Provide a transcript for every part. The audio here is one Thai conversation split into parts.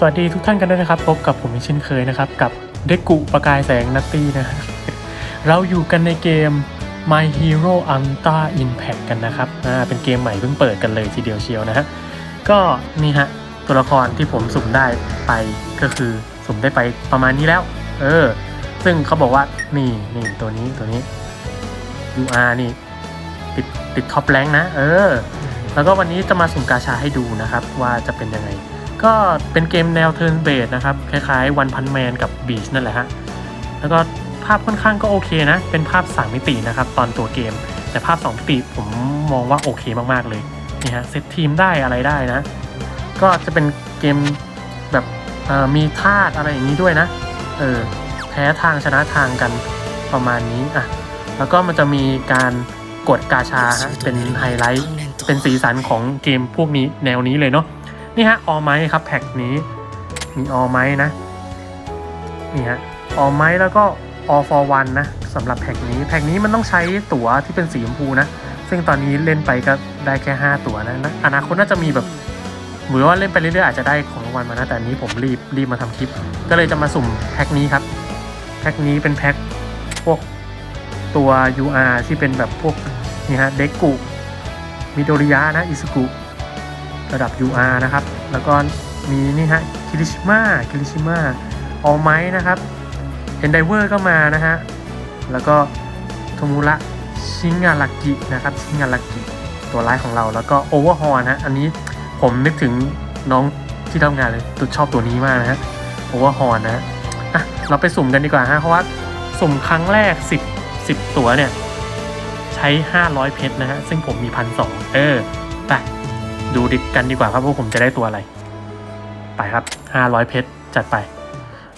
สวัสดีทุกท่านกันด้วยนะครับ พบกับผมอีกเช่นเคยนะครับ กับเด็กกุประกายแสงนัตตี้นะฮะเราอยู่กันในเกม My Hero Ultra Impact กันนะครับอ่าเป็นเกมใหม่เพิ่งเปิดกันเลยทีเดียวเชียวนะฮะก็นี่ฮะตัวละครที่ผมสุ่มได้ไปก็คือสุ่มได้ไปประมาณนี้แล้ว เออ ซึ่งเขาบอกว่านี่นี่ตัวนี้ตัวนี้ UR นี่ติดติดท็อปแรงนะ เออ แล้วก็วันนี้จะมาสุ่มกาชาให้ดูนะครับ ว่าจะเป็นยังไง ก็เป็นเกมแนวเทิร์นเบสนะครับ คล้ายๆวันพันแมนกับบีชนั่นแหละฮะ แล้วก็ภาพค่อนข้างก็โอเคนะ เป็นภาพ 3 มิตินะครับ ตอนตัวเกม แต่ภาพ 2 มิติผมมองว่าโอเคมากๆเลยนี่ฮะเซตทีมได้อะไรได้นะ ก็จะเป็นเกมแบบมีธาตุอะไรอย่างนี้ด้วยนะ เออแพ้ทางชนะทางกันประมาณนี้อะแล้วก็มันจะมีการกดกาชาฮะเป็นไฮไลท์ เป็นสีสันของเกมพวกนี้แนวนี้เลยเนาะ นี่ฮะออไม้ครับแพ็กนี้มีออไม้นะนี่ฮะออไม้แล้วก็ all for one นะสำหรับแพ็กนี้แพ็กนี้มันต้องใช้ตั๋วที่เป็นสีชมพูนะ ซึ่งตอนนี้เล่นไปก็ได้แค่ 5 ตั๋วนะนะอนาคตน่าจะมีแบบหรือว่าเล่นไปเรื่อยๆอาจจะได้ของรางวัลมานะแต่อันนี้ผมรีบรีบมาทำคลิป ก็เลยจะมาสุ่มแพ็กนี้ครับแพ็กนี้เป็นแพ็กพวกตัว UR ที่เป็นแบบพวกนี่ฮะเด็กกุมิโดริยะนะอิสุกุ ระดับ UR นะครับ แล้วก็มีนี่ฮะคิริชิมะคิริชิมะออไมนะครับเอนไดเวอร์ก็มานะฮะ แล้วก็โทมุระชิงารากินะครับชิงารากิตัวร้ายของเราแล้วก็โอเวอร์ฮอร์นะอันนี้ผมนึกถึงน้องที่ทำงานเลยตุดชอบตัวนี้มากนะฮะโอเวอร์ฮอร์นะอะเราไปสุ่มกันดีกว่าฮะเพราะว่าสุ่มครั้งแรก 10 10 ตัวเนี่ย ใช้ 500 เพชรนะฮะ ซึ่งผมมีพันสเออไป ดูดิกันดีกว่าครับว่าผมจะได้ตัวอะไร ไปครับ 500 เพชรจัดไป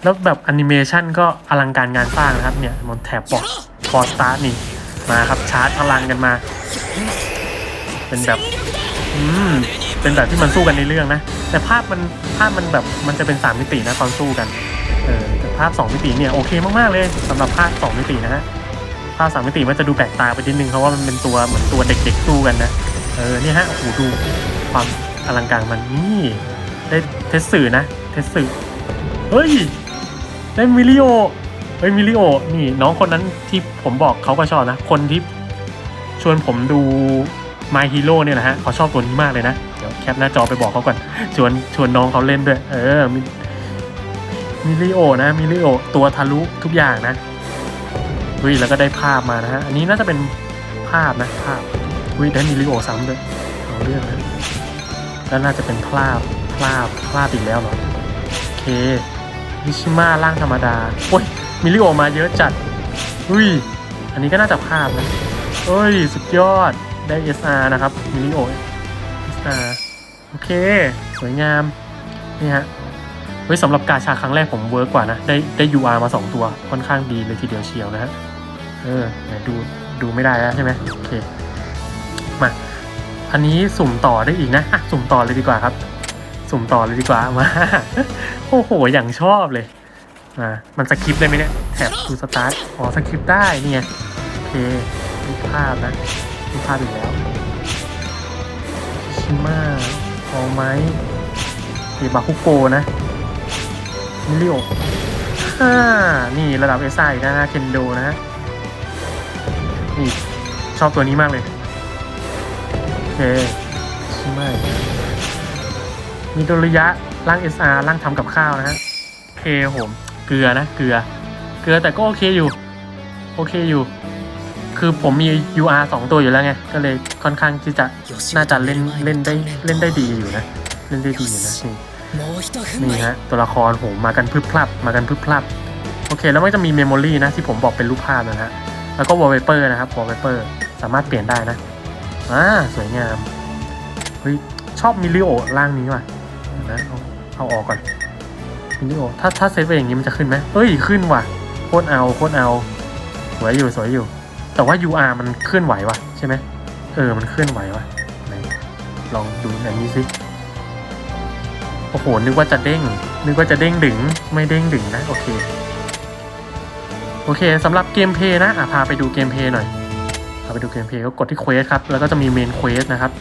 แล้วแบบแอนิเมชันก็อลังการงานสร้างนะครับเนี่ยบนแถบปอดปอสตาร์ทนี่ มาครับชาร์จพลังกันมา เป็นแบบ อืม เป็นแบบที่มันสู้กันในเรื่องนะ แต่ภาพมันภาพมันแบบมันจะเป็น 3 มิตินะตอนสู้กันเออแต่ภาพ 2 มิติเนี่ยโอเคมาก ๆ เลยสำหรับภาพ 2 มิตินะฮะภาพ3มิติมันจะดูแปลกตาไปนิดนึงเพราะว่ามันเป็นตัวเหมือนตัวเด็กๆสู้กันนะ เออเนี่ฮะโอ้โหดูความอลังการมันนี่ได้เทสสื่อนะเทสสื่อเฮ้ยได้มิลิโอเฮ้ยมิลิโอนี่น้องคนนั้นที่ผมบอกเขาก็ชอบนะ คนที่ชวนผมดู My Hero เนี่ยนะฮะเขาชอบตัวนี้มากเลยนะ เดี๋ยวแคปหน้าจอไปบอกเขาก่อน ชวนชวนน้องเขาเล่นด้วย เออมิมิลิโอนะมิลิโอตัวทะลุทุกอย่างนะเฮ้ยแล้วก็ได้ภาพมานะฮะ อันนี้น่าจะเป็นภาพนะภาพ อุ้ยได้มิลิโอซ้ำด้วยเอาเรื่องนะแล้วน่าจะเป็นพลาบพลาบพลาบอีกแล้วเหรอโอเคมิชิมาร่างธรรมดาโอ้ยมิลิโอมาเยอะจัดอุ้ยอันนี้ก็น่าจะพลาดนะเอ้ยสุดยอดได้ SR นะครับมิลิโอ SR โอเค สวยงามนี่ฮะเฮ้ยสำหรับกาชาครั้งแรกผมเวิร์กกว่านะ ได้ได้ UR มา 2 ตัวค่อนข้างดีเลยทีเดียวเชียวนะฮะเออดูดูไม่ได้แล้วใช่ไหมโอเค อันนี้สุ่มต่อได้อีกนะอะสุ่มต่อเลยดีกว่าครับ สุ่มต่อเลยดีกว่ามาโอ้โหอย่างชอบเลยมามันสคริปได้ไหมเนี่ยแถบทูสตาร์ทอ๋อสคริปได้เนี่ยโอเครูปภาพนะรูปภาพอีกแล้วชิมาออไม้เอบาคุโกนะมิริโอฮ่านี่ระดับเอสไอนะฮะเคนโดนะฮะนี่ชอบตัวนี้มากเลย เคชิไม่มีดุริยะร่างเอ SR ร่างทำกับข้าวนะฮะเคผมเกลือนะ เกลือ เกลือแต่ก็โอเคอยู่ โอเคอยู่ คือผมมี UR 2 ตัวอยู่แล้วไง ก็เลยค่อนข้างที่จะน่าจะเล่นเล่นได้เล่นได้ดีอยู่นะ เล่นได้ดีอยู่นะนี่ฮะตัวละครผมมากันพรึบพรับมากันพรึบพรับโอเค แล้วมันจะมีเมมโมรีนะที่ผมบอกเป็นรูปภาพนะฮะแล้วก็วอลเปเปอร์นะครับวอลเปเปอร์สามารถเปลี่ยนได้นะ อ่าสวยงาม เฮ้ย ชอบมิลิโอร่างนี้ว่ะนะเอาเอาออกก่อนมิลิโอถ้าถ้าเซฟไว้อย่างนี้มันจะขึ้นไหมเอ้ย ขึ้นว่ะ โคตรเอาโคตรเอา สวยอยู่สวยอยู่ แต่ว่า UR มันเคลื่อนไหวว่ะใช่ไหมเออ มันเคลื่อนไหวว่ะลองดูอันนี้สิโอ้โห นึกว่าจะเด้ง นึกว่าจะเด้งดึง ไม่เด้งดึงนะ โอเค โอเคสำหรับเกมเพย์นะ อะ พาไปดูเกมเพย์หน่อยาไปดูเกมเพลย์ก็กดที่เควสครับ แล้วก็จะมีเมนเควสนะครับ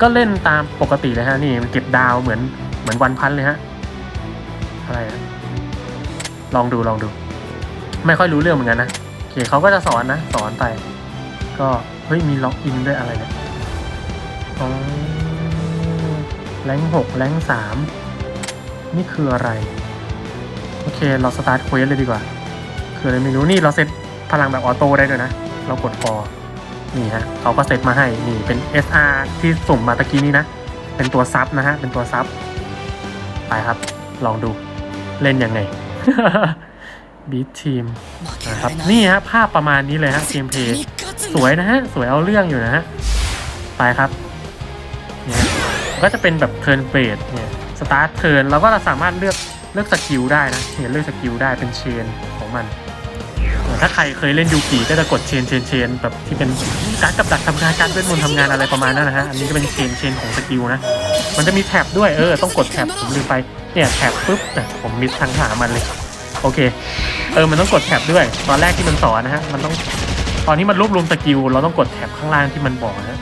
ก็เล่นตามปกติเลยฮะ นี่เก็บดาวเหมือนเหมือนวันพันเลยฮะ อะไรอะลองดูลองดู ไม่ค่อยรู้เรื่องเหมือนกันนะโอเคเขาก็จะสอนนะ สอนไป ก็เฮ้ยมีล็อกอินด้วยอะไรเนี่ยอ๋อแรงหกแรงสามนี่คืออะไร โอเคเราสตาร์ทเควสเลยดีกว่า คืออะไรไม่รู้นี่เราเซตพลังแบบออโต้ได้ด้วยนะ เรากดพอ นี่ฮะเขาก็เซตมาให้นี่เป็น SR ที่สุ่มมาตะกี้นี้นะ เป็นตัวซับนะฮะ เป็นตัวซับ ไปครับ ลองดูเล่นยังไงบีทีมนะครับนี่ฮะภาพประมาณนี้เลยฮะเกมเพย์สวยนะฮะ สวยเอาเรื่องอยู่นะฮะ ไปครับเนี่ยก็จะเป็นแบบเทิร์นเบรดเนี่ยสตาร์ทเทิร์นเราก็เรสามารถเลือกเลือกสกิลได้นะเนี่ยเลือกสกิลได้เป็นเชนของมัน ถ้าใครเคยเล่นยูกิก็จะกดเชนเชนเชนแบบที่เป็นการกับดักทำงานการเวทมนต์ทำงานอะไรประมาณนั้นนะฮะ อันนี้ก็เป็นเชนเชนของสกิลนะ มันจะมีแท็บด้วยเออต้องกดแท็บผมลืมไปเนี่ยแท็บปุ๊บแต่ผมมิสทางหามันเลย โอเค เออมันต้องกดแท็บด้วย ตอนแรกที่มันสอนนะฮะมันต้องตอนที่มันรวบรวมสกิลเราต้องกดแท็บข้างล่างที่มันบอกนะ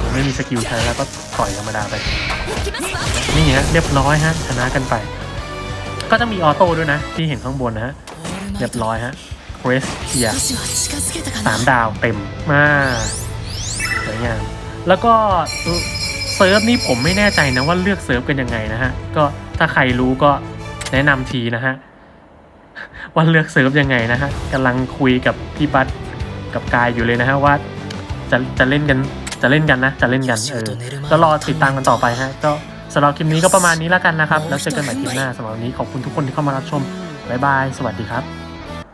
ผมไม่มีสกิลใช้แล้วก็ต่อยธรรมดาไปนี่ฮะเรียบร้อยฮะชนะกันไป ก็จะมีออโต้ด้วยนะ ที่เห็นข้างบนนะฮะเรียบร้อยฮะ เรสเทียสามดาวเต็มมากสวยงามแล้วก็เซิร์ฟนี่ผมไม่แน่ใจนะว่าเลือกเซิร์ฟกันยังไงนะฮะ ก็ถ้าใครรู้ก็แนะนำทีนะฮะว่าเลือกเซิร์ฟยังไงนะฮะกำลังคุยกับพี่บัตกับกายอยู่เลยนะฮะว่าจะจะเล่นกันจะเล่นกันนะ จะเล่นกันเออแล้รอติดตามกันต่อไปฮะก็สำหรับคลิปนี้ก็ประมาณนี้แล้วกันนะครับ แล้วเจอกันใหม่คลิปหน้าสำหรับวันนี้ขอบคุณทุกคนที่เข้ามารับชมบ๊ายบาย สวัสดีครับ